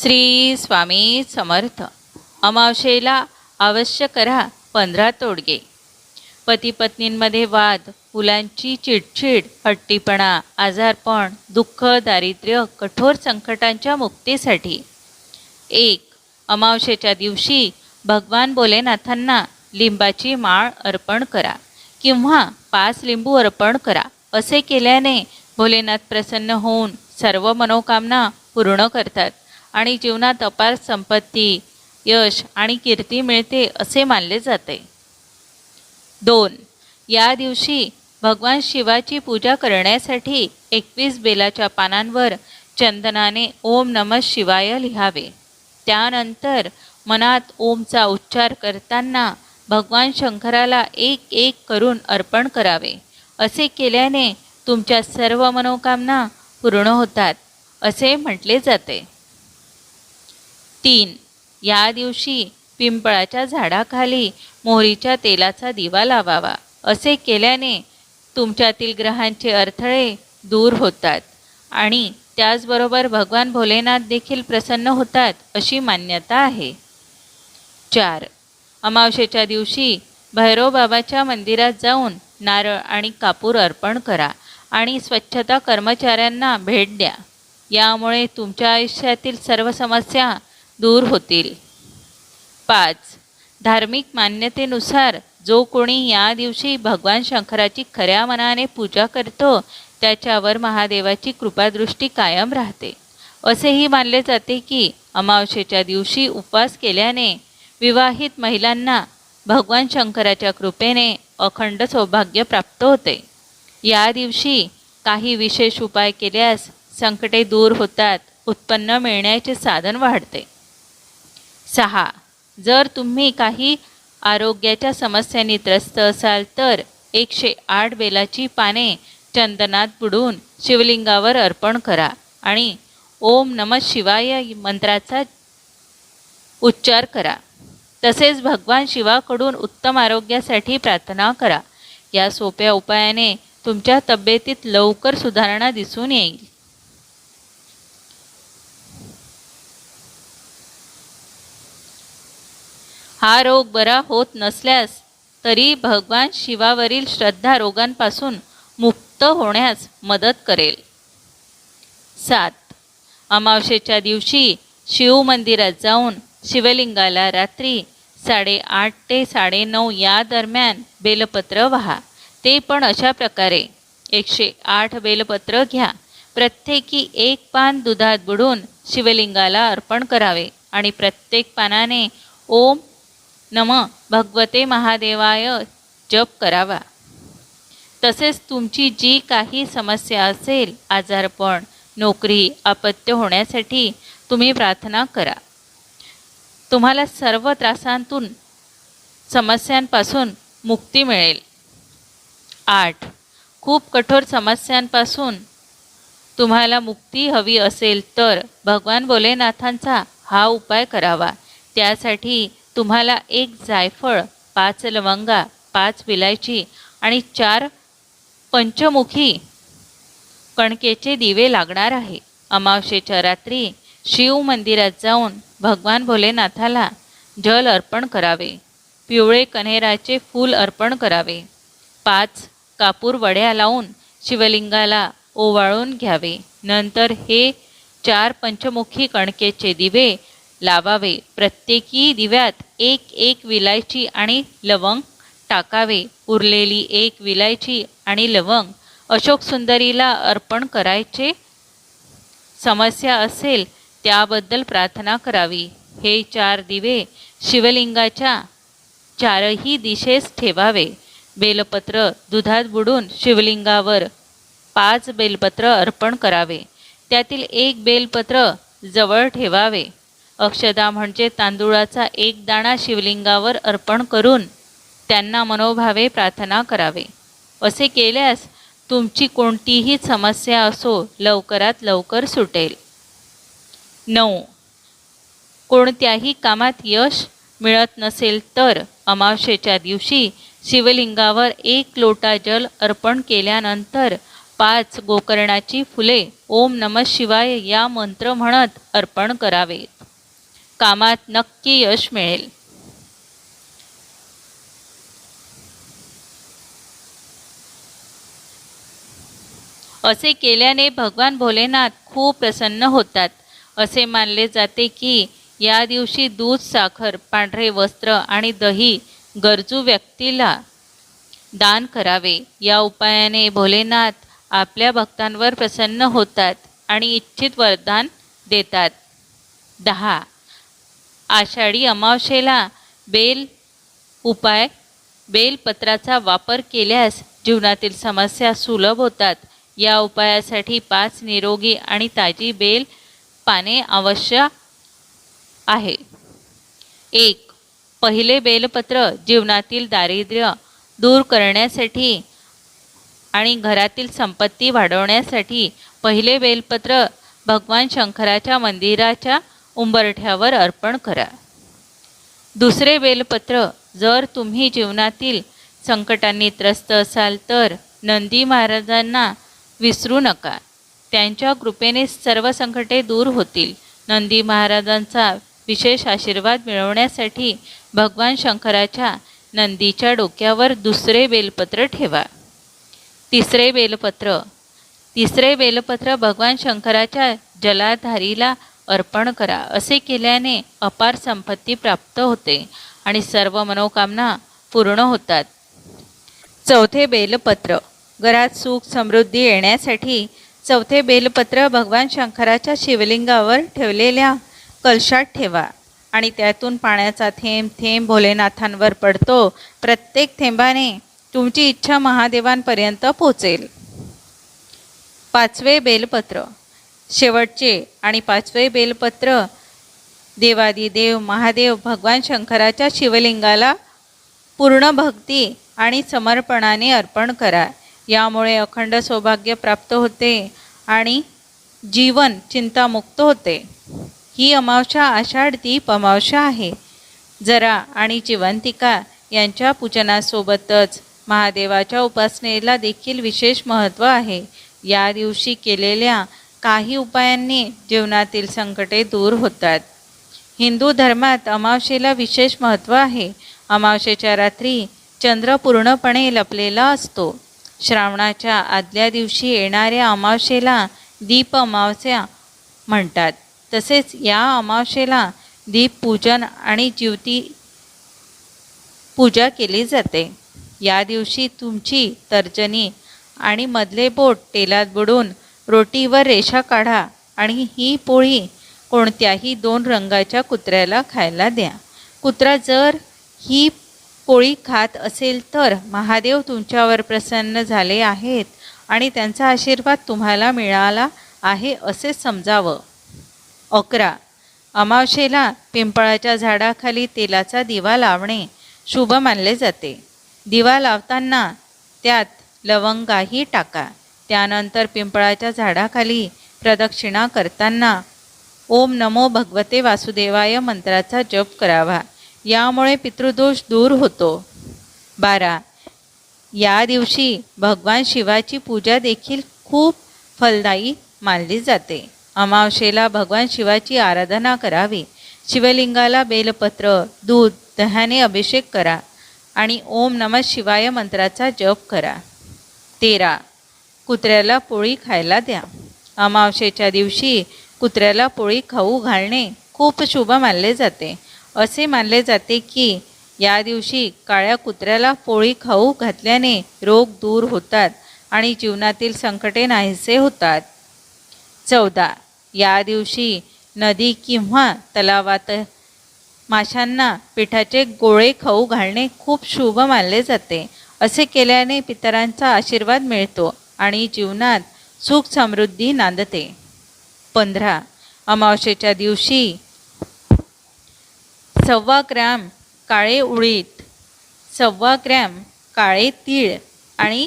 श्री स्वामी समर्थ. अमावशेला अवश्य करा पंधरा तोडगे. पती पत्नींमध्ये वाद मुलांची चिडचिड हट्टीपणा आजारपण दुःख दारिद्र्य कठोर संकटांच्या मुक्तीसाठी. एक अमावशेच्या दिवशी भगवान भोलेनाथांना लिंबाची माळ अर्पण करा किंवा पाच लिंबू अर्पण करा. असे केल्याने भोलेनाथ प्रसन्न होऊन सर्व मनोकामना पूर्ण करतात. आणि जीवनात अपार संपत्ती यश आणि कीर्ती मिळते असे मानले जाते. दोन या दिवशी भगवान शिवाची पूजा करण्यासाठी एकवीस बेलाच्या पानांवर चंदनाने ओम नम शिवाय लिहावे. त्यानंतर मनात ओमचा उच्चार करताना भगवान शंकराला एक एक करून अर्पण करावे. असे केल्याने तुमच्या सर्व मनोकामना पूर्ण होतात असे म्हटले जाते. तीन. या दिवशी पिंपळाच्या झाडाखाली मोहरीच्या तेलाचा दिवा लावावा. असे केल्याने तुमच्यातील ग्रहांचे अडथळे दूर होतात आणि त्याचबरोबर भगवान भोलेनाथ देखील प्रसन्न होतात अशी मान्यता आहे. चार. अमावशेच्या दिवशी भैरवबाबाच्या मंदिरात जाऊन नारळ आणि कापूर अर्पण करा आणि स्वच्छता कर्मचाऱ्यांना भेट द्या. यामुळे तुमच्या आयुष्यातील सर्व समस्या दूर होतील. पाच. धार्मिक मान्यतेनुसार जो कोणी या दिवशी भगवान शंकराची खऱ्या मनाने पूजा करतो त्याच्यावर महादेवाची कृपादृष्टी कायम राहते. असेही मानले जाते की अमावस्येच्या दिवशी उपवास केल्याने विवाहित महिलांना भगवान शंकराच्या कृपेने अखंड सौभाग्य प्राप्त होते. या दिवशी काही विशेष उपाय केल्यास संकटे दूर होतात उत्पन्न मिळण्याचे साधन वाढते. सहा. जर तुम्ही काही आरोग्याच्या समस्यांनी त्रस्त असाल तर एकशे आठ बेलाची पाने चंदनात बुडून शिवलिंगावर अर्पण करा आणि ओम नम शिवाय मंत्राचा उच्चार करा. तसेच भगवान शिवाकडून उत्तम आरोग्यासाठी प्रार्थना करा. या सोप्या उपायाने तुमच्या तब्येतीत लवकर सुधारणा दिसून येईल. हा रोग बरा होत नसल्यास तरी भगवान शिवावरील श्रद्धा रोगांपासून मुक्त होण्यास मदत करेल. सात. अमावशेच्या दिवशी शिव मंदिरात जाऊन शिवलिंगाला रात्री साडेआठ ते साडेनऊ या दरम्यान बेलपत्र व्हा. ते पण अशा प्रकारे. एकशे आठ बेलपत्र घ्या. प्रत्येकी एक पान दुधात बुडून शिवलिंगाला अर्पण करावे आणि प्रत्येक पानाने ओम नम भगवते महादेवाय जप करावा. तसेच तुमची जी काही समस्या असेल आजारपण नोकरी अपत्य होण्यासाठी तुम्ही प्रार्थना करा. तुम्हाला सर्व त्रासांतून समस्यांपासून मुक्ती मिळेल. आठ. खूप कठोर समस्यांपासून तुम्हाला मुक्ती हवी असेल तर भगवान भोलेनाथांचा हा उपाय करावा. त्यासाठी तुम्हाला एक जायफळ पाच लवंगा पाच विलायची आणि चार पंचमुखी कणकेचे दिवे लागणार आहे. अमावशेच्या रात्री शिव मंदिरात जाऊन भगवान भोलेनाथाला जल अर्पण करावे. पिवळे कन्हेराचे फूल अर्पण करावे. पाच कापूर वड्या लावून शिवलिंगाला ओवाळून घ्यावे. नंतर हे चार पंचमुखी कणकेचे दिवे लावावे. प्रत्येकी दिव्यात एक एक विलायची आणि लवंग टाकावे. उरलेली एक विलायची आणि लवंग अशोक सुंदरीला अर्पण करायचे. समस्या असेल त्याबद्दल प्रार्थना करावी. हे चार दिवे शिवलिंगाच्या चारही दिशेस ठेवावे. बेलपत्र दुधात बुडून शिवलिंगावर पाच बेलपत्र अर्पण करावे. त्यातील एक बेलपत्र जवळ ठेवावे. अक्षदा म्हणजे तांदूळाचा एक दाणा शिवलिंगावर अर्पण करून त्यांना मनोभावे प्रार्थना करावे. असे केल्यास तुमची कोणतीही समस्या असो लवकरात लवकर सुटेल. नऊ. कोणत्याही कामात यश मिळत नसेल तर अमावशेच्या दिवशी शिवलिंगावर एक लोटा जल अर्पण केल्यानंतर पाच गोकर्णाची फुले ओम नम शिवाय या मंत्र म्हणत अर्पण करावेत कामात नक्की यश मिळेल. असे केल्याने भगवान भोलेनाथ खूप प्रसन्न होतात. असे मानले जाते की या दिवशी दूध साखर पांढरे वस्त्र आणि दही गरजू व्यक्तीला दान करावे. या उपायाने भोलेनाथ आपल्या भक्तांवर प्रसन्न होतात आणि इच्छित वरदान देतात. दहा आषाढी अमावशेला बेल उपाय बेलपत्राचा वापर केल्यास जीवनातील समस्या सुलभ होतात. या उपायासाठी पाच निरोगी आणि ताजी बेल पाने आवश्यक आहे. एक पहिले बेलपत्र जीवनातील दारिद्र्य दूर करण्यासाठी आणि घरातील संपत्ती वाढवण्यासाठी. पहिले बेलपत्र भगवान शंकराच्या मंदिराच्या उंबरठ्यावर अर्पण करा. दुसरे बेलपत्र जर तुम्ही जीवनातील संकटांनी त्रस्त असाल तर नंदी महाराजांना विसरू नका. त्यांच्या कृपेने सर्व संकटे दूर होतील. नंदी महाराजांचा विशेष आशीर्वाद मिळवण्यासाठी भगवान शंकराच्या नंदीच्या डोक्यावर दुसरे बेलपत्र ठेवा. तिसरे बेलपत्र तिसरे बेलपत्र भगवान शंकराच्या जलाधारीला अर्पण करा. असे केल्याने अपार संपत्ती प्राप्त होते आणि सर्व मनोकामना पूर्ण होतात. चौथे बेलपत्र. घरात सुख समृद्धी येण्यासाठी चौथे बेलपत्र भगवान शंकराच्या शिवलिंगावर ठेवलेल्या कलशात ठेवा आणि त्यातून पाण्याचा थेंब थेंब भोलेनाथांवर पडतो. प्रत्येक थेंबाने तुमची इच्छा महादेवांपर्यंत पोचेल पाचवे बेलपत्र. शेवटचे आणि पाचवे बेलपत्र देवादिदेव महादेव भगवान शंकराच्या शिवलिंगाला पूर्ण भक्ती आणि समर्पणाने अर्पण करा. यामुळे अखंड सौभाग्य प्राप्त होते आणि जीवन चिंतामुक्त होते. ही अमावशा आषाढ दीप अमावशा आहे. जरा आणि जिवंतिका यांच्या पूजनासोबतच महादेवाच्या उपासनेला देखील विशेष महत्त्व आहे. या दिवशी केलेल्या काही उपायांनी जीवनातील संकटे दूर होतात. हिंदू धर्मात अमावशेला विशेष महत्त्व आहे. अमावशेच्या रात्री चंद्र पूर्णपणे लपलेला असतो. श्रावणाच्या आदल्या दिवशी येणाऱ्या अमावशेला दीप अमावस्या म्हणतात. तसेच या अमावशेला दीपपूजन आणि ज्योती पूजा केली जाते. या दिवशी तुमची तर्जनी आणि मधले बोट तेलात बुडून रोटीवर रेषा काढा आणि ही पोळी कोणत्याही दोन रंगाच्या कुत्र्याला खायला द्या. कुत्रा जर ही पोळी खात असेल तर महादेव तुमच्यावर प्रसन्न झाले आहेत आणि त्यांचा आशीर्वाद तुम्हाला मिळाला आहे असे समजावं. अकरा. अमावशेला पिंपळाच्या झाडाखाली तेलाचा दिवा लावणे शुभ मानले जाते. दिवा लावताना त्यात लवंगाही टाका. त्यानंतर पिंपळाच्या झाडाखाली प्रदक्षिणा करताना ओम नमो भगवते वासुदेवाय मंत्राचा जप करावा. यामुळे पितृदोष दूर होतो. बारा. या दिवशी भगवान शिवाची पूजा देखील खूप फलदायी मानली जाते. अमावशेला भगवान शिवाची आराधना करावी. शिवलिंगाला बेलपत्र दूध दह्याने अभिषेक करा आणि ओम नमः शिवाय मंत्राचा जप करा. तेरा. कुत्र्याला पोळी खायला द्या. अमावशेच्या दिवशी कुत्र्याला पोळी खाऊ घालणे खूप शुभ मानले जाते. असे मानले जाते की या दिवशी काळ्या कुत्र्याला पोळी खाऊ घातल्याने रोग दूर होतात आणि जीवनातील संकटे नाहीसे होतात. चौदा. या दिवशी नदी किंवा तलावात माशांना पिठाचे गोळे खाऊ घालणे खूप शुभ मानले जाते. असे केल्याने पितरांचा आशीर्वाद मिळतो. आणि जीवनात सुख समृद्धी नांदते. पंधरा अमावस्येच्या दिवशी सव्वा ग्रॅम काळे उडीद सव्वा ग्रॅम काळे तीळ आणि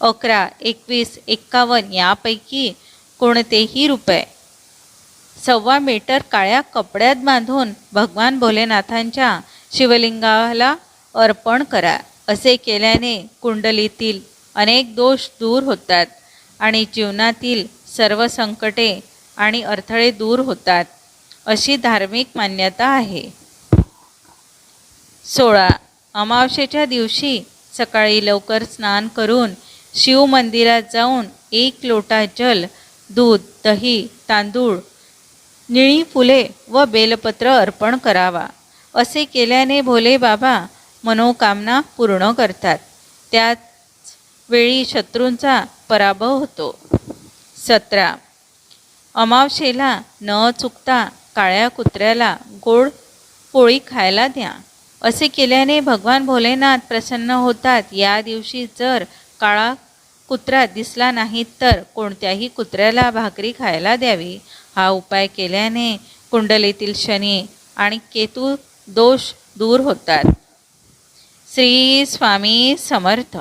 अकरा एकवीस एक्कावन्न यापैकी कोणतेही रुपये. सव्वा मीटर काळ्या कपड्यात बांधून भगवान भोलेनाथांच्या शिवलिंगाला अर्पण करा. असे केल्याने कुंडलीतील अनेक दोष दूर होतात आणि जीवनातील सर्व संकटे आणि अडथळे दूर होतात अशी धार्मिक मान्यता आहे. सोळा. अमावशेच्या दिवशी सकाळी लवकर स्नान करून शिव मंदिरात जाऊन एक लोटा जल दूध दही तांदूळ निळी फुले व बेलपत्र अर्पण करावा. असे केल्याने भोले बाबा मनोकामना पूर्ण करतात. त्याच वेळी शत्रूंचा पराभव होतो. सतरा. अमावशेला न चुकता काळ्या कुत्र्याला गोड पोळी खायला द्या. असे केल्याने भगवान भोलेनाथ प्रसन्न होतात. या दिवशी जर काळा कुत्रा दिसला नाही तर कोणत्याही कुत्र्याला भाकरी खायला द्यावी. हा उपाय केल्याने कुंडलीतील शनी आणि केतू दोष दूर होतात. श्री स्वामी समर्थ.